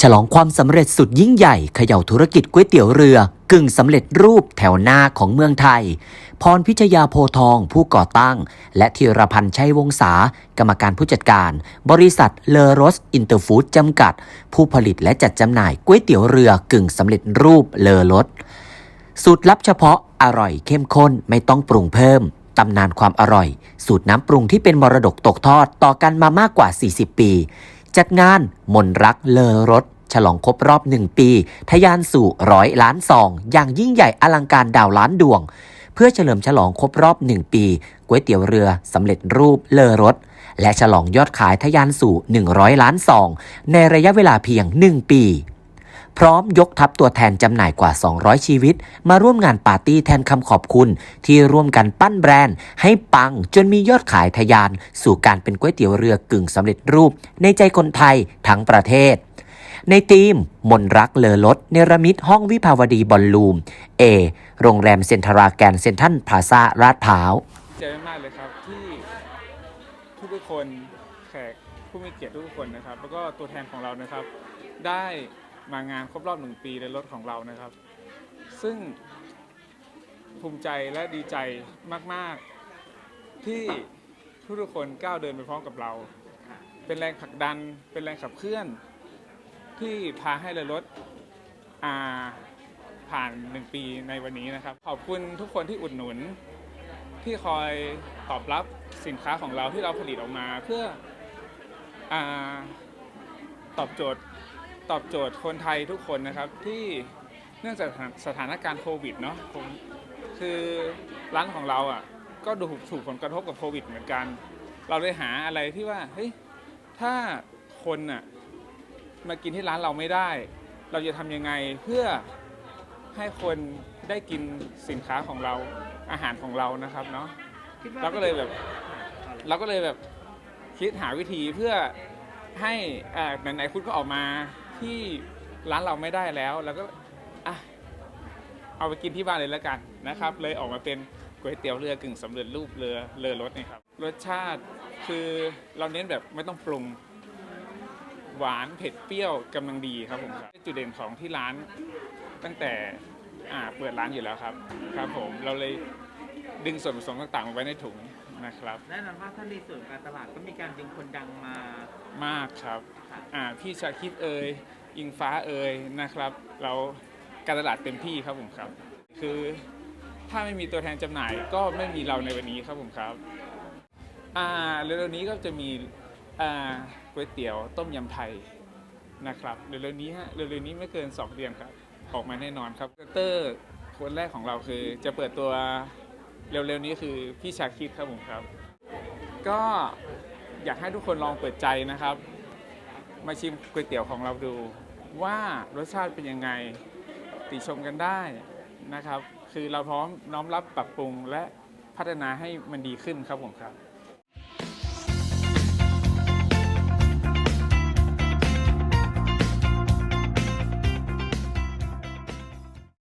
ฉลองความสำเร็จสุดยิ่งใหญ่เขย่าธุรกิจก๋วยเตี๋ยวเรือกึ่งสำเร็จรูปแถวหน้าของเมืองไทย พรพิชยาโพทองผู้ก่อตั้ง และธีรพันธ์ชัยวงศากรรมการผู้จัดการ บริษัทเลอรสอินเตอร์ฟู้ดจำกัด ผู้ผลิตและจัดจำหน่ายก๋วยเตี๋ยวเรือกึ่งสำเร็จรูปเลอรสสูตรลับเฉพาะอร่อยเข้มข้นไม่ต้องปรุงเพิ่มตำนานความอร่อย สูตรน้ำปรุงที่เป็นมรดกตกทอดต่อกันมามากกว่า 40 ปี จัดงานมนรักเลอรถ ฉลองครบรอบหนึ่งปีทะยานสู่ร้อยล้านซอง อย่างยิ่งใหญ่อลังการดาวล้านดวง เพื่อเฉลิมฉลองครบรอบหนึ่งปีก๋วยเตี๋ยวเรือสำเร็จรูปเลอรถ และฉลองยอดขายทะยานสู่ 100 ล้านซอง ในระยะเวลาเพียง 1 ปี พร้อมยกทัพตัวแทนจำหน่ายกว่า 200 ชีวิต มาร่วมงานปาร์ตี้แทนคำขอบคุณ ที่ร่วมกันปั้นแบรนด์ ให้ปังจนมียอดขายทะยาน สู่การเป็นก๋วยเตี๋ยวเรือกึ่งสำเร็จรูป ในใจคนไทยทั้งประเทศ ในทีม มนรักเลอรถเนรมิตห้องวิภาวดีบอลลูม A โรงแรมเซ็นทราแกรนเซ็นทัลพาซาลาดพร้าวใจมากเลยครับที่ทุกคนแขกผู้มีเกียรติทุกคนนะครับ แล้วก็ตัวแทนของเรานะครับ ได้ มางานครบรอบหนึ่งปีในรถของเรานะครับ ซึ่งภูมิใจและดีใจมาก ๆ ที่ทุกๆคนก้าวเดินไปพร้อมกับเรา เป็นแรงผลักดันเป็นแรงขับเคลื่อน ที่พาให้เรือรถอาผ่านหนึ่งปีในวันนี้นะครับ ขอบคุณทุกคนที่อุดหนุน ที่คอยตอบรับสินค้าของเราที่เราผลิตออกมาเพื่ออตอบโจทย์ ตอบโจทย์คนไทยทุกคนนะครับที่เนื่องจากสถานการณ์โควิดเนาะผมคือร้านของเราอะก็ดูถูกผลกระทบกับโควิดเหมือนกัน เราเลยหาอะไรที่ว่าเฮ้ยถ้าคนอะมากินที่ร้านเราไม่ได้ เราจะทำยังไงเพื่อให้คนได้กินสินค้าของเราอาหารของเรานะครับเนาะเราก็เลยแบบเราก็เลยแบบคิดหาวิธีเพื่อให้อ่าไหนๆคุณก็ออกมา ที่ร้านเราไม่ได้แล้วแล้วก็อะเอาไปกินที่บ้านเลยแล้วกันนะครับ เลยออกมาเป็นก๋วยเตี๋ยวเรือกึ่งสำเร็จรูปเรือเรือรสนี่ครับรสชาติคือเราเน้นแบบไม่ต้องปรุงหวานเผ็ดเปรี้ยวกำลังดีครับผมจุดเด่นของที่ร้านตั้งแต่เปิดร้านอยู่แล้วครับครับผมเราเลย ดึงส่วนผสมต่างๆมาไว้ในถุงนะครับ แน่นอนว่าท่านในส่วนการตลาดก็มีการดึงคนดังมา มากครับอ่าพี่ชาคิดเอ่ยอิงฟ้าเอ่ยนะครับ เราการตลาดเต็มที่ครับผมครับ คือถ้าไม่มีตัวแทนจำหน่ายก็ไม่มีเราในวันนี้ครับผมครับอ่าเร็วๆนี้ก็จะมีอ่าก๋วยเตี๋ยวต้มยำไทยนะครับเร็วๆนี้ฮะเร็วๆนี้ไม่เกิน 2 เดือนครับ ออกมาแน่นอนครับเตอร์คนแรกของเราคือจะเปิดตัว เร็วๆนี้คือพี่ชาคิดครับผมครับ ก็อยากให้ทุกคนลองเปิดใจนะครับ มาชิมก๋วยเตี๋ยวของเราดู ว่ารสชาติเป็นยังไงติชมกันได้นะครับ คือเราพร้อมน้อมรับปรับปรุงและพัฒนาให้มันดีขึ้นครับผมครับ